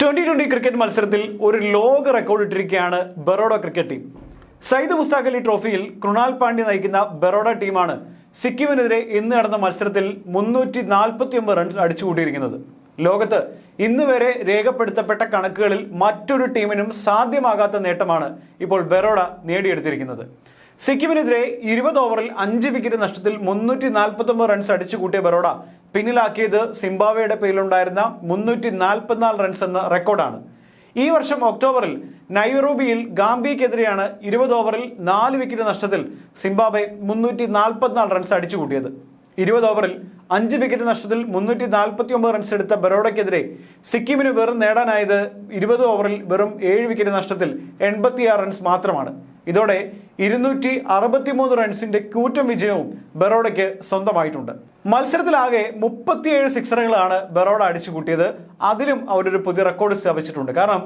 Twenty twenty cricket മത്സരത്തിൽ ഒരു ലോക റെക്കോർഡ് ഇട്ടിരിക്കുകയാണ് ബറോഡ ക്രിക്കറ്റ് ടീം. സയ്യിദ് മുസ്താഖ് അലി ട്രോഫിയിൽ കൃണാൽ പാണ്ഡ്യ നയിക്കുന്ന ബറോഡ ടീമാണ് സിക്കിമിനെതിരെ ഇന്ന് നടന്ന മത്സരത്തിൽ മുന്നൂറ്റി നാൽപ്പത്തി ഒമ്പത് റൺസ് അടിച്ചുകൂട്ടിയിരിക്കുന്നത്. ലോകത്ത് ഇന്ന് വരെ രേഖപ്പെടുത്തപ്പെട്ട കണക്കുകളിൽ മറ്റൊരു ടീമിനും സാധ്യമാകാത്ത നേട്ടമാണ് ഇപ്പോൾ ബറോഡ നേടിയെടുത്തിരിക്കുന്നത്. സിക്കിമിനെതിരെ ഇരുപത് ഓവറിൽ അഞ്ച് വിക്കറ്റ് നഷ്ടത്തിൽ മുന്നൂറ്റി നാൽപ്പത്തി ഒമ്പത് റൺസ് അടിച്ചു കൂട്ടിയ ബറോഡ പിന്നിലാക്കിയത് സിംബാവയുടെ പേരിലുണ്ടായിരുന്ന മുന്നൂറ്റി നാൽപ്പത്തിനാല് റൺസ് എന്ന റെക്കോർഡാണ്. ഈ വർഷം ഒക്ടോബറിൽ നൈറോബിയിൽ ഗാംബിയക്കെതിരെയാണ് ഇരുപത് ഓവറിൽ നാല് വിക്കറ്റ് നഷ്ടത്തിൽ സിംബാബ്വെ മുന്നൂറ്റി നാൽപ്പത്തിനാല് റൺസ് അടിച്ചു കൂട്ടിയത് ഇരുപത് ഓവറിൽ അഞ്ച് വിക്കറ്റ് നഷ്ടത്തിൽ മുന്നൂറ്റി നാൽപ്പത്തി ഒമ്പത് റൺസ് എടുത്ത ബറോഡയ്ക്കെതിരെ സിക്കിമിന് വെറും നേടാനായത് ഇരുപത് ഓവറിൽ വെറും ഏഴ് വിക്കറ്റ് നഷ്ടത്തിൽ എൺപത്തിയാറ് റൺസ് മാത്രമാണ്. ഇതോടെ ഇരുന്നൂറ്റി അറുപത്തിമൂന്ന് റൺസിന്റെ കൂറ്റം വിജയവും ബറോഡയ്ക്ക് സ്വന്തമായിട്ടുണ്ട്. മത്സരത്തിലാകെ മുപ്പത്തിയേഴ് സിക്സറുകളാണ് ബറോഡ അടിച്ചു കൂട്ടിയത്. അതിലും അവരൊരു പുതിയ റെക്കോർഡ് സ്ഥാപിച്ചിട്ടുണ്ട്. കാരണം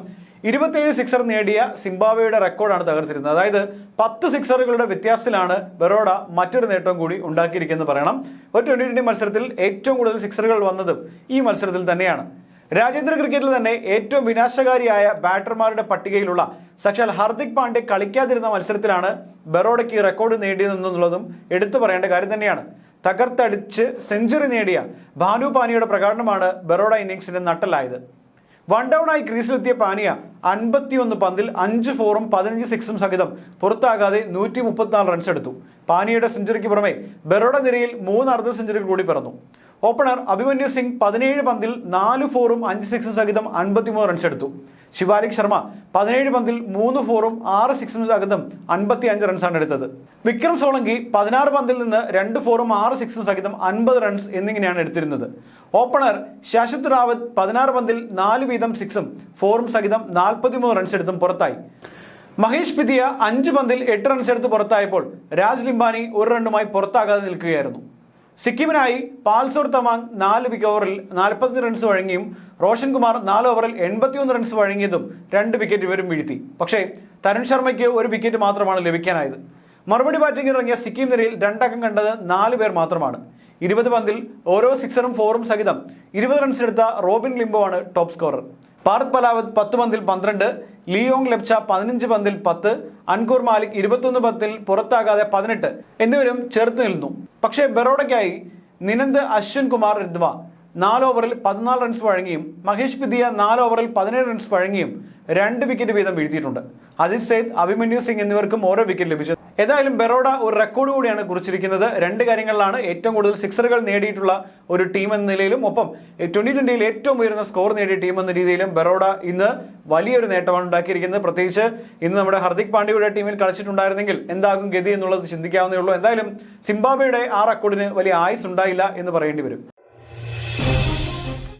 ഇരുപത്തിയേഴ് സിക്സർ നേടിയ സിംബാബ്വേയുടെ റെക്കോർഡാണ് തകർത്തിരുന്നത്. അതായത് പത്ത് സിക്സറുകളുടെ വ്യത്യാസത്തിലാണ് ബറോഡ മറ്റൊരു നേട്ടം കൂടി ഉണ്ടാക്കിയിരിക്കുന്നത് പറയണം. ഒരു ട്വന്റി ട്വന്റി മത്സരത്തിൽ ഏറ്റവും കൂടുതൽ സിക്സറുകൾ വന്നതും ഈ മത്സരത്തിൽ തന്നെയാണ്. രാജ്യാന്തര ക്രിക്കറ്റിൽ തന്നെ ഏറ്റവും വിനാശകാരിയായ ബാറ്റർമാരുടെ പട്ടികയിലുള്ള സാക്ഷാൽ ഹർദിക് പാണ്ഡ്യ കളിക്കാതിരുന്ന മത്സരത്തിലാണ് ബറോഡയ്ക്ക് റെക്കോർഡ് നേടിയതെന്നുള്ളതും എടുത്തു പറയേണ്ട കാര്യം തന്നെയാണ്. തകർത്തടിച്ച് സെഞ്ചുറി നേടിയ ഭാനു പാനിയുടെ പ്രകടനമാണ് ബറോഡ ഇന്നിങ്സിന്റെ നട്ടലായത്. വൺ ഡൗൺ ആയി ക്രീസിലെത്തിയ പാനിയ അൻപത്തിയൊന്ന് പന്തിൽ അഞ്ച് ഫോറും പതിനഞ്ച് സിക്സും സഹിതം പുറത്താകാതെ നൂറ്റി മുപ്പത്തിനാല് റൺസ് എടുത്തു പാനിയുടെ സെഞ്ചുറിക്ക് പുറമെ ബറോഡ നിരയിൽ മൂന്ന് അർദ്ധ സെഞ്ചുറികൾ കൂടി പിറന്നു. ഓപ്പണർ അഭിമന്യു സിംഗ് പതിനേഴ് പന്തിൽ നാല് ഫോറും അഞ്ച് സിക്സും സഹിതം അൻപത്തിമൂന്ന് റൺസ് എടുത്തു. ശിവാലിക് ശർമ്മ പതിനേഴ് പന്തിൽ മൂന്ന് ഫോറും ആറ് സിക്സും സഹിതം അൻപത്തി അഞ്ച് റൺസാണ് എടുത്തത്. വിക്രം സോളങ്കി പതിനാറ് പന്തിൽ നിന്ന് രണ്ട് ഫോറും ആറ് സിക്സും സഹിതം അൻപത് റൺസ് എന്നിങ്ങനെയാണ് എടുത്തിരുന്നത്. ഓപ്പണർ ശാശ്വത് റാവത്ത് പതിനാറ് പന്തിൽ നാല് വീതം സിക്സും ഫോറും സഹിതം നാൽപ്പത്തിമൂന്ന് റൺസ് എടുത്തും പുറത്തായി. മഹേഷ് പിതിയ അഞ്ച് പന്തിൽ എട്ട് റൺസ് എടുത്ത് പുറത്തായപ്പോൾ രാജ് ലിംബാനി ഒരു റണ്ണുമായി പുറത്താകാതെ നിൽക്കുകയായിരുന്നു. സിക്കിമിനായി പാൽസോർ തമാങ് നാല് വിക്കറ്റ് ഓവറിൽ നാൽപ്പത്തി റൺസ് വഴങ്ങിയും റോഷൻ കുമാർ നാല് ഓവറിൽ എൺപത്തിയൊന്ന് റൺസ് വഴങ്ങിയതും രണ്ട് വിക്കറ്റ് ഇവരും വീഴ്ത്തി. പക്ഷേ തരുൺ ശർമ്മയ്ക്ക് ഒരു വിക്കറ്റ് മാത്രമാണ് ലഭിക്കാനായത്. മറുപടി ബാറ്റിംഗ് ഇറങ്ങിയ സിക്കിം നിരയിൽ രണ്ടക്കം കണ്ടത് നാല് പേർ മാത്രമാണ്. ഇരുപത് പന്തിൽ ഓരോ സിക്സറും ഫോറും സഹിതം ഇരുപത് റൺസ് എടുത്ത റോബിൻ ലിംബോ ആണ് ടോപ്പ് സ്കോറർ പാർത്ത് പലാവത്ത് പത്ത് പന്തിൽ പന്ത്രണ്ട് ലിയോങ് ലെപ്ച പതിനഞ്ച് പന്തിൽ പത്ത് അൻകൂർ മാലിക് ഇരുപത്തൊന്ന് പന്തിൽ പുറത്താകാതെ പതിനെട്ട് എന്നിവരും ചേർത്ത് നിന്നു പക്ഷേ ബറോഡയ്ക്കായി നിനന്ദ് അശ്വിൻ കുമാർ റിദ്വ നാല് ഓവറിൽ പതിനാല് റൺസ് വഴങ്ങിയും മഹേഷ് പിദിയ നാല് ഓവറിൽ പതിനേഴ് റൺസ് വഴങ്ങിയും രണ്ട് വിക്കറ്റ് വീതം വീഴ്ത്തിയിട്ടുണ്ട്. അജിത് സെയ്ദ് അഭിമന്യു സിംഗ് എന്നിവർക്കും ഓരോ വിക്കറ്റ് ലഭിച്ചു. ഏതായാലും ബെറോഡ ഒരു റെക്കോർഡ് കൂടിയാണ് കുറിച്ചിരിക്കുന്നത്. രണ്ട് കാര്യങ്ങളിലാണ് ഏറ്റവും കൂടുതൽ സിക്സറുകൾ നേടിയിട്ടുള്ള ഒരു ടീം എന്ന നിലയിലും. ഒപ്പം ട്വന്റി ട്വന്റിയിൽ ഏറ്റവും ഉയർന്ന സ്കോർ നേടിയ ടീം എന്ന രീതിയിലും ബെറോഡ ഇന്ന് വലിയൊരു നേട്ടമാണ് ഉണ്ടാക്കിയിരിക്കുന്നത്. പ്രത്യേകിച്ച് ഇന്ന് നമ്മുടെ ഹർദിക് പാണ്ഡ്യയുടെ ടീമിൽ കളിച്ചിട്ടുണ്ടായിരുന്നെങ്കിൽ എന്താകും ഗതി എന്നുള്ളത് ചിന്തിക്കാവുന്നേ ഉള്ളൂ. എന്തായാലും സിംബാബ്വേയുടെ ആ റെക്കോർഡിന് വലിയ ആയുസ് ഉണ്ടായില്ല എന്ന് പറയേണ്ടി വരും.